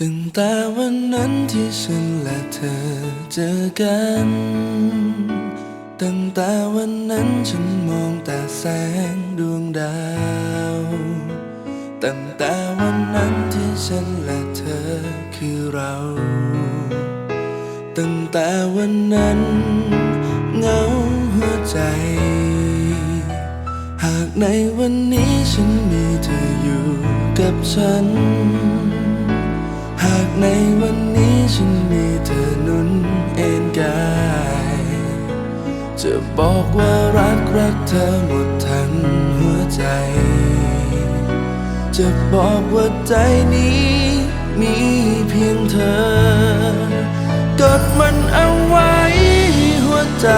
ตั้งแต่วันนั้นที่ฉันและเธอเจอกัน ตั้งแต่วันนั้นฉันมองแต่แสงดวงดาว ตั้งแต่วันนั้นที่ฉันและเธอคือเรา ตั้งแต่วันนั้นเงาหัวใจ หากในวันนี้ฉันมีเธออยู่กับฉัน ในวันนี้ฉันมีเธอหนุนเอ็นกาย จะบอกว่ารักรักเธอหมดทั้งหัวใจ จะบอกว่าใจนี้มีเพียงเธอกดมันเอาไว้หัวใจ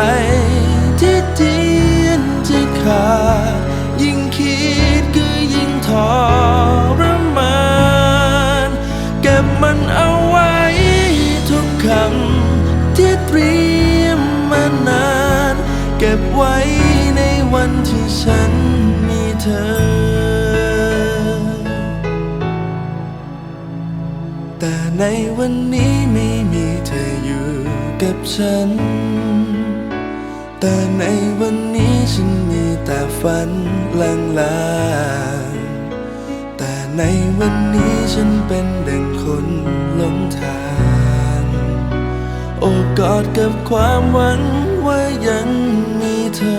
เก็บไว้ในวันที่ฉันมีเธอ แต่ในวันนี้ไม่มีเธออยู่กับฉัน แต่ในวันนี้ฉันมีแต่ฝันลางๆแต่ในวันนี้ฉันเป็นดังคนหลงทาง โอบกอดกับความหวัง ว่ายังมีเธอ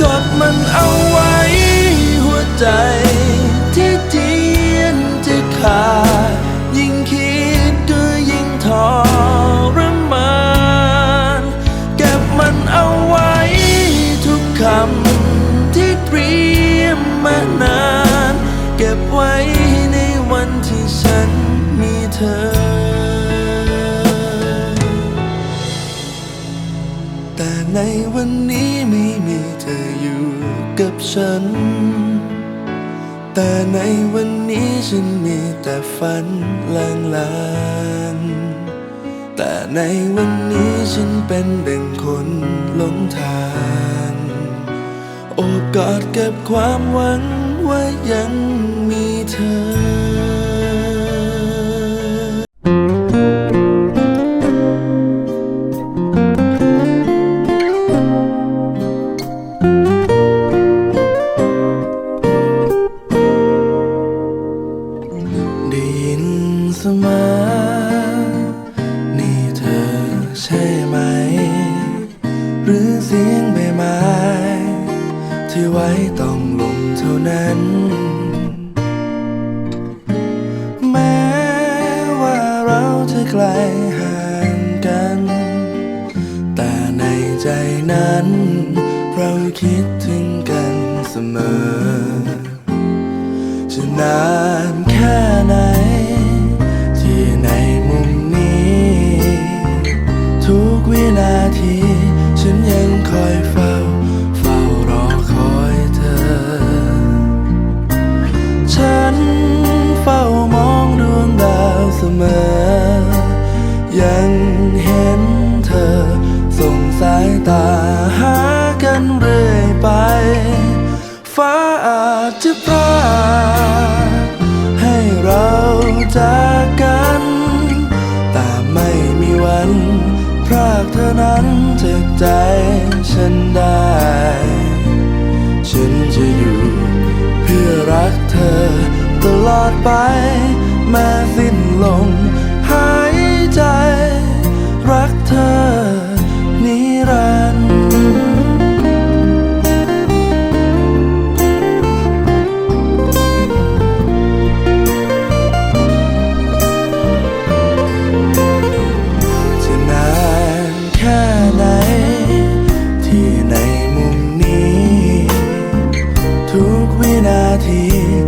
กดมันเอา ใจที่เจียนจะขาดยิ่งคิดก็ยิ่งทรมานเก็บมันเอาไว้ทุกคำที่เตรียมมานาน เก็บไว้ในวันที่ฉันมีเธอ แต่ในวันนี้ไม่มีเธออยู่กับฉัน แต่ในวันนี้ฉันมีแต่ฝันลางๆแต่ในวันนี้ฉันเป็นดังคนหลงทาง โอบกอดกับความหวังว่ายังมีเธอ สมอ นี่เธอใช่ไหม หรือเสียงใบไม้ ที่ไว้ต้องลมเท่านั้น แม้ว่าเราจะไกลห่างกัน แต่ในใจนั้น เราคิดถึงกันเสมอ จะนาน เห็นเธอ ส่งสายตาหากันเรื่อยไป ฟ้าอาจจะพรากให้เราจากกัน แต่ไม่มีวัน พรากเธอนั้นจากใจฉันได้ 庭